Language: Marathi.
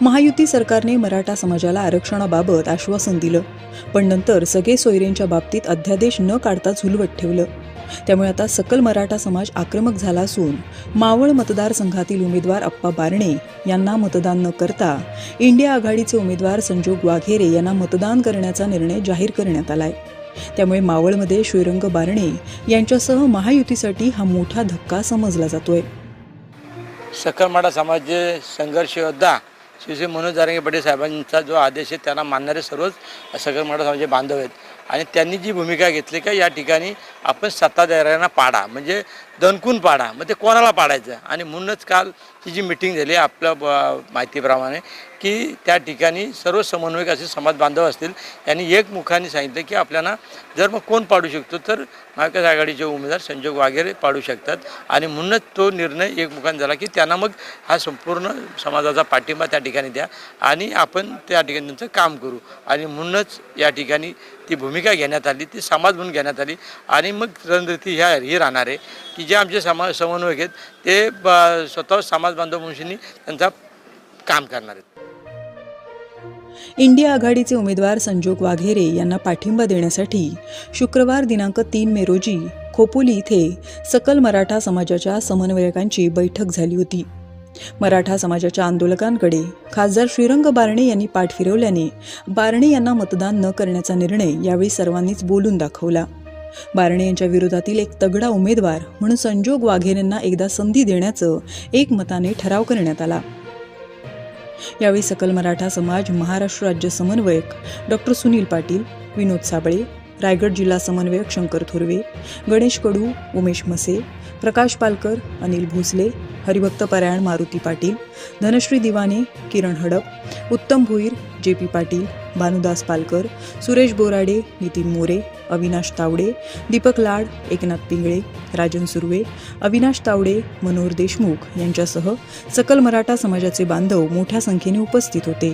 महायुती सरकारने मराठा समाजाला आरक्षणाबाबत आश्वासन दिलं. पण नंतर सगळे सोयरेंच्या बाबतीत अध्यादेश न काढता झुलवत ठेवलं. त्यामुळे आता सकल मराठा समाज आक्रमक झाला असून मावळ मतदारसंघातील उमेदवार अप्पा बारणे यांना मतदान न करता इंडिया आघाडीचे उमेदवार संजोग वाघेरे यांना मतदान करण्याचा निर्णय जाहीर करण्यात आलाय. त्यामुळे मावळमध्ये श्रीरंग बारणे यांच्यासह महायुतीसाठी हा मोठा धक्का समजला जातोय. सकल मराठा समाज जे संघर्ष योद्धा श्री श्री मनोज जारंगे पटेल साहेबांचा जो आदेश आहे त्यांना मानणारे सर्वच सकल मराठा समाजाचे बांधव आहेत. आणि त्यांनी जी भूमिका घेतली का या ठिकाणी आपण सत्ताधाऱ्यांना पाडा म्हणजे दणकून पाडा मग ते कोणाला पाडायचं? आणि म्हणूनच काल ही जी मिटिंग झाली आपल्या ब- माहितीप्रमाणे की त्या ठिकाणी सर्व समन्वयक असे समाज बांधव असतील यांनी एक मुखाने सांगितलं की आपल्याला जर मग कोण पाडू शकतो तर महाविकास आघाडीचे उमेदवार संजोग वगैरे पाडू शकतात. आणि म्हणूनच तो निर्णय एकमुखाने झाला की त्यांना मग हा संपूर्ण समाजाचा पाठिंबा त्या ठिकाणी द्या आणि आपण त्या ठिकाणी त्यांचं काम करू. आणि म्हणूनच या ठिकाणी ती भूमिका घेण्यात आली ती समाज म्हणून घेण्यात आली. आणि मग रणनीती ह्या ही राहणार आहे की जे आमचे समा समन्वयक आहेत ते ब- स्वतः समाज बांधव त्यांचा काम करणार आहेत. इंडिया आघाडीचे उमेदवार संजोग वाघेरे यांना पाठिंबा देण्यासाठी शुक्रवार दिनांक तीन मे रोजी खोपोली इथे सकल मराठा समाजाच्या समन्वयकांची बैठक झाली होती. मराठा समाजाच्या आंदोलकांकडे खासदार श्रीरंग बारणे यांनी पाठ फिरवल्याने बारणे यांना मतदान न करण्याचा निर्णय यावेळी सर्वांनीच बोलून दाखवला. बारणे यांच्या विरोधातील एक तगडा उमेदवार म्हणून संजोग वाघेरेंना एकदा संधी देण्याचं एकमताने ठराव करण्यात आला. यावेळी सकल मराठा समाज महाराष्ट्र राज्य समन्वयक डॉक्टर सुनील पाटील विनोद साबळे रायगड जिल्हा समन्वयक शंकर थोरवे गणेश कडू उमेश मसे प्रकाश पालकर अनिल भोसले हरिभक्त परायण मारुती पाटील धनश्री दिवाने किरण हडप उत्तम भोईर जे पी पाटील भानुदास पालकर सुरेश बोराडे नितीन मोरे अविनाश तावडे दीपक लाड एकनाथ पिंगळे राजन सुर्वे अविनाश तावडे मनोहर देशमुख यांच्यासह सकल मराठा समाजाचे बांधव मोठ्या संख्येने उपस्थित होते.